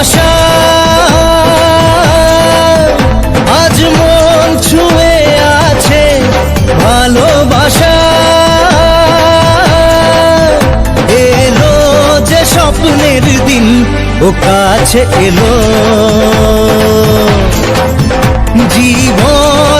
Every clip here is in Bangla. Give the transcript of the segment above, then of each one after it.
ভাষা আজ মন ছুঁয়ে আছে ভালোবাসা। এলো যে স্বপ্নের দিন ও কাছে এলো। জীবন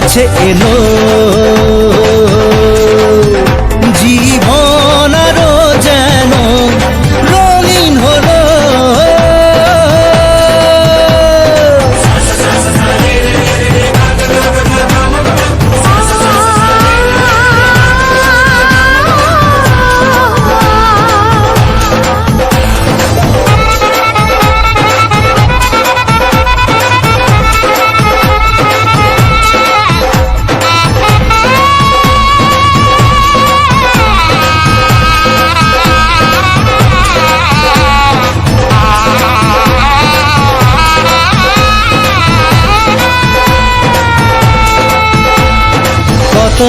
কাছে এলো।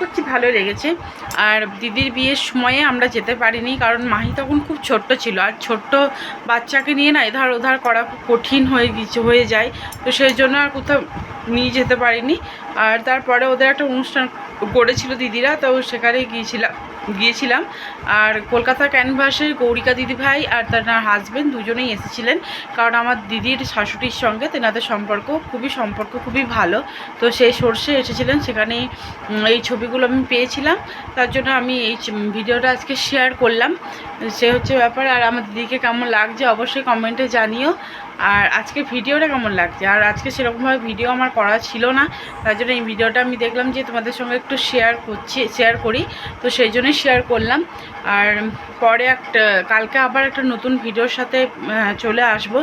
করছি ভালো লেগেছে। আর দিদির বিয়ের সময়ে আমরা যেতে পারিনি কারণ মাহি তখন খুব ছোট্ট ছিল। আর ছোট্ট বাচ্চাকে নিয়ে না এধার ওধার করা কঠিন হয়ে গিয়েছে, হয়ে যায়। তো সেই জন্য আর কোথাও নিয়ে যেতে পারিনি। আর তারপরে ওদের একটা অনুষ্ঠান করেছিল দিদিরা, তো সেখানে গিয়েছিলাম। গিয়েছিলাম। আর কলকাতা ক্যানভাসের গৌরিকা দিদি ভাই আর তার হাজব্যান্ড দুজনেই এসেছিলেন। কারণ আমার দিদির শাশুড়ির সঙ্গে তেনাদের সম্পর্ক খুবই সম্পর্ক খুবই ভালো। তো সেই সোর্সে এসেছিলেন। সেখানে এই ছবিগুলো আমি পেয়েছিলাম। তার জন্য আমি এই ভিডিওটা আজকে শেয়ার করলাম। সে হচ্ছে ব্যাপার। আর আমার দিদিকে কেমন লাগছে অবশ্যই কমেন্টে জানিও। আর আজকে ভিডিওটা কেমন লাগছে? আর আজকে সেরকমভাবে ভিডিও আমার করা ছিল না। তার জন্য এই ভিডিওটা আমি দেখলাম যে তোমাদের সঙ্গে একটু শেয়ার করছি শেয়ার করি। তো সেই জন্যই শেয়ার করলাম। আর পরে একটা, কালকে আবার একটা নতুন ভিডিওর সাথে চলে আসব।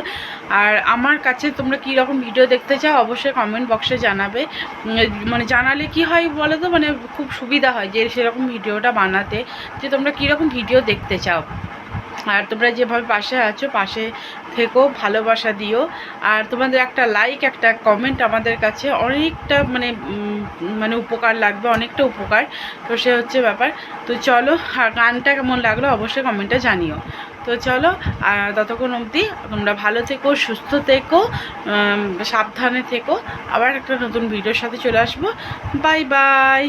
আর আমার কাছে তোমরা কী রকম ভিডিও দেখতে চাও, অবশ্যই কমেন্ট বক্সে জানাবে। মানে জানালে কি হয় বলো তো মানে খুব সুবিধা হয় যে, সেরকম ভিডিওটা বানাতে। যে তোমরা কীরকম ভিডিও দেখতে চাও। আর তোমরা যেভাবে পাশে আছো, পাশে থেকেও ভালোবাসা দিও। আর তোমাদের একটা লাইক একটা কমেন্ট আমাদের কাছে অনেকটা মানে মানে উপকার লাগবে, অনেকটা উপকার। তো সে হচ্ছে ব্যাপার। তো চলো, আর গানটা কেমন লাগল অবশ্যই কমেন্টটা জানিও। তো চলো, আর ততক্ষণ অবধি তোমরা ভালো থেকো, সুস্থ থেকো সাবধানে থেকো। আবার একটা নতুন ভিডিওর সাথে চলে আসব। Bye bye